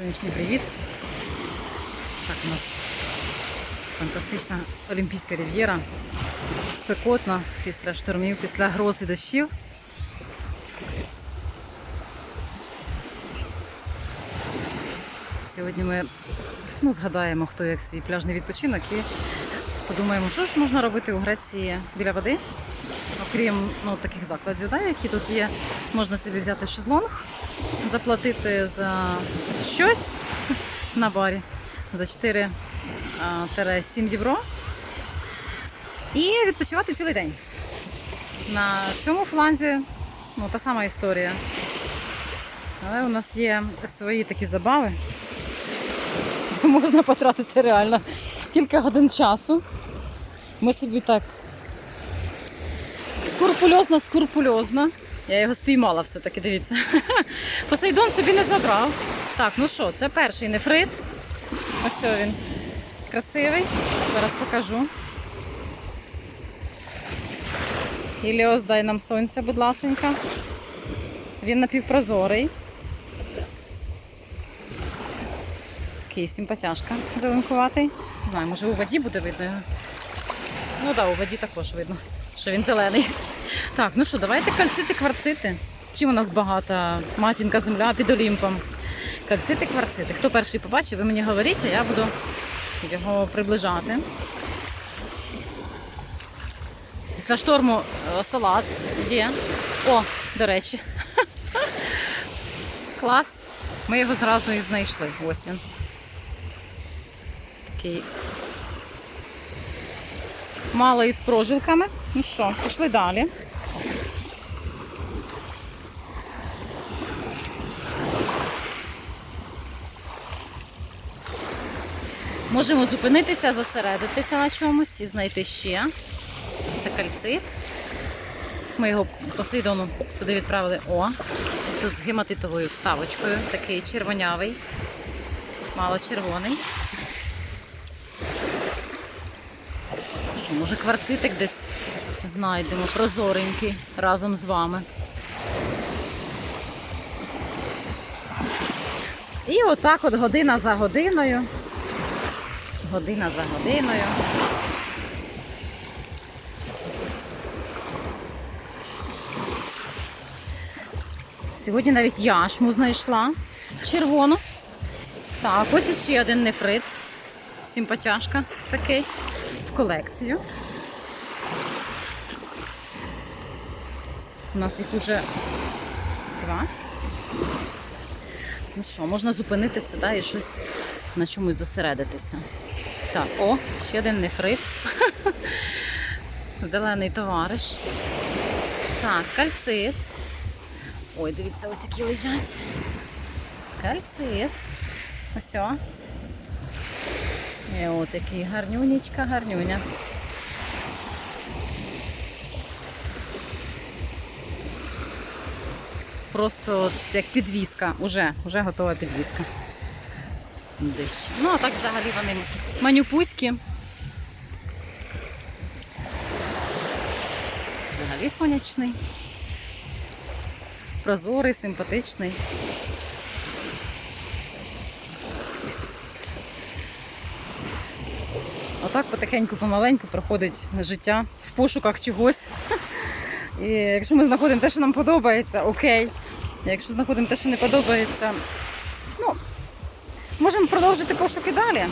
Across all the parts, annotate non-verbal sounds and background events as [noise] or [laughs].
Сонячний привіт. Так, у нас фантастична Олімпійська рів'єра. Спекотно після штормів, після гроз і дощів. Сьогодні ми ну, згадаємо, хто як свій пляжний відпочинок і подумаємо, що ж можна робити у Греції біля води, окрім ну, таких закладів, да, які тут є. Можна собі взяти шезлонг, заплатити за щось на барі за 4-7 євро і відпочивати цілий день. На цьому фланзі ну, та сама історія. Але у нас є свої такі забави, [laughs] де можна потратити реально кілька годин часу. Ми собі так скрупульозно. Я його спіймала все-таки, дивіться. [laughs] Посейдон собі не забрав. Так, ну що, це перший нефрит. Ось він. Красивий. Зараз покажу. Іліос, дай нам сонця, будь ласенька. Він напівпрозорий. Такий симпатяшка зеленкуватий. Не знаю, може у воді буде видно його. Ну так, да, у воді також видно, що він зелений. Так, ну що, давайте кальцити, кварцити. Чим у нас багата матінка земля під Олімпом? Кальцити, кварцити. Хто перший побачив, ви мені говоріть, а я буду його приближати. Після шторму е, салат є. О, до речі. [laughs] Клас. Ми його зразу і знайшли. Ось він. Такий малий з прожилками. Ну що, пішли далі. Можемо зупинитися, зосередитися на чомусь і знайти ще. Це кальцит. Ми його послідовно туди відправили. О, тут з гематитовою вставочкою. Такий червонявий, мало червоний. Що, може кварцитик десь знайдемо, прозоренький разом з вами. І отак от година за годиною. Година за годиною. Сьогодні навіть яшму знайшла червону. Так, ось іще один нефрит. Симпатяшка такий в колекцію. У нас їх уже два. Ну що, можна зупинитися да, і щось на чомусь зосередитися. Так, о, ще один нефрит. [laughs] Зелений товариш. Так, кальцит. Ой, дивіться, ось які лежать. Кальцит. Ось. о. І от який гарнюнечка, гарнюня. Просто як підвіска, уже, уже готова підвіска. Десь. Ну, а так взагалі вони манюпуські. Взагалі сонячний. Прозорий, симпатичний. Отак потихеньку, помаленьку проходить життя в пошуках чогось. І якщо ми знаходимо те, що нам подобається, окей. Якщо знаходимо те, що не подобається, можемо продовжити пошуки далі.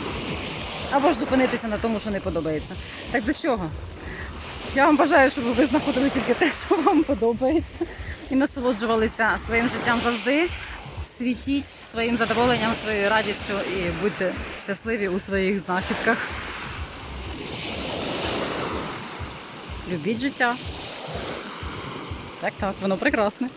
Або ж зупинитися на тому, що не подобається. Так до чого? Я вам бажаю, щоб ви знаходили тільки те, що вам подобається. І насолоджувалися своїм життям завжди. Світіть своїм задоволенням, своєю радістю і будьте щасливі у своїх знахідках. Любіть життя. Так, так, воно прекрасне.